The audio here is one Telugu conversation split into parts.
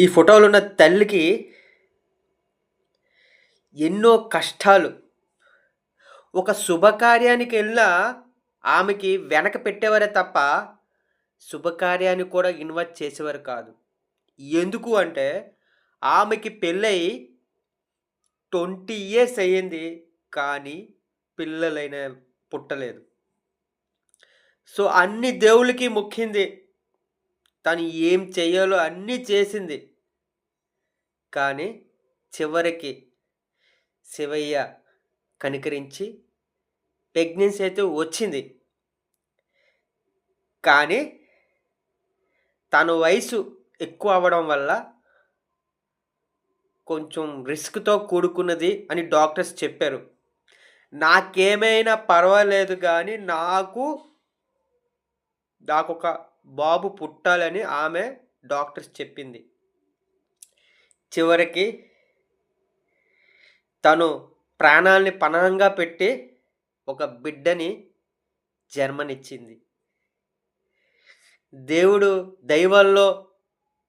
ఈ ఫోటోలో ఉన్న తల్లికి ఎన్నో కష్టాలు. ఒక శుభకార్యానికి వెళ్ళినా ఆమెకి వెనక పెట్టేవారే తప్ప శుభకార్యాన్ని కూడా ఇన్వైట్ చేసేవారు కాదు. ఎందుకు అంటే ఆమెకి పెళ్ళై ట్వంటీ ఇయర్స్ అయ్యింది కానీ పిల్లలైన పుట్టలేదు. సో అన్ని దేవుళ్ళకి ముఖ్యంది తను ఏం చేయాలో అన్నీ చేసింది. కానీ చివరికి శివయ్య కనికరించి ప్రెగ్నెన్సీ అయితే వచ్చింది. కానీ తన వయసు ఎక్కువ అవ్వడం వల్ల కొంచెం రిస్క్తో కూడుకున్నది అని డాక్టర్స్ చెప్పారు. నాకేమైనా పర్వాలేదు కానీ నాకు నాకు ఒక బాబు పుట్టాలని ఆమె డాక్టర్స్ చెప్పింది. చివరికి తను ప్రాణాలని పణంగా పెట్టి ఒక బిడ్డని జన్మనిచ్చింది. దేవుడు దైవంలో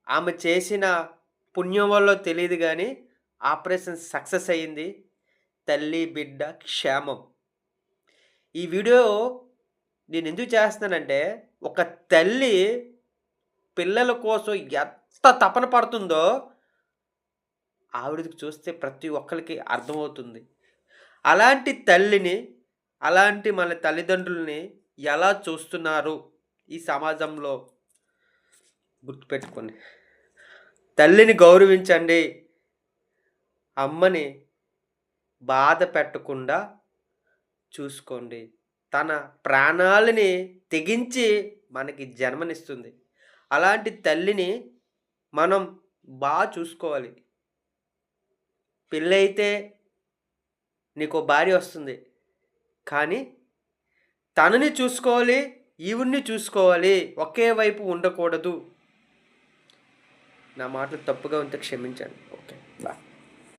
ఆమె చేసిన పుణ్యం వల్ల తెలియదు కానీ ఆపరేషన్ సక్సెస్ అయ్యింది తల్లి బిడ్డ క్షేమం. ఈ వీడియో నేను ఎందుకు చేస్తున్నానంటే ఒక తల్లి పిల్లల కోసం ఎంత తపన పడుతుందో ఆవిడకి చూస్తే ప్రతి ఒక్కరికి అర్థమవుతుంది. అలాంటి తల్లిని అలాంటి మన తల్లిదండ్రుల్ని ఎలా చూస్తున్నారు ఈ సమాజంలో? గుర్తుపెట్టుకొని తల్లిని గౌరవించండి. అమ్మని బాధ పెట్టకుండా చూసుకోండి. తన ప్రాణాలని తెగించి మనకి జన్మనిస్తుంది. అలాంటి తల్లిని మనం బాగా చూసుకోవాలి. పెళ్ళైతే నీకు భార్య వస్తుంది. కానీ తనని చూసుకోవాలి ఈవిడ్ని చూసుకోవాలి ఒకే వైపు ఉండకూడదు. నా మాటలు తప్పుగా ఉంటే క్షమించండి. ఓకే. బాయ్.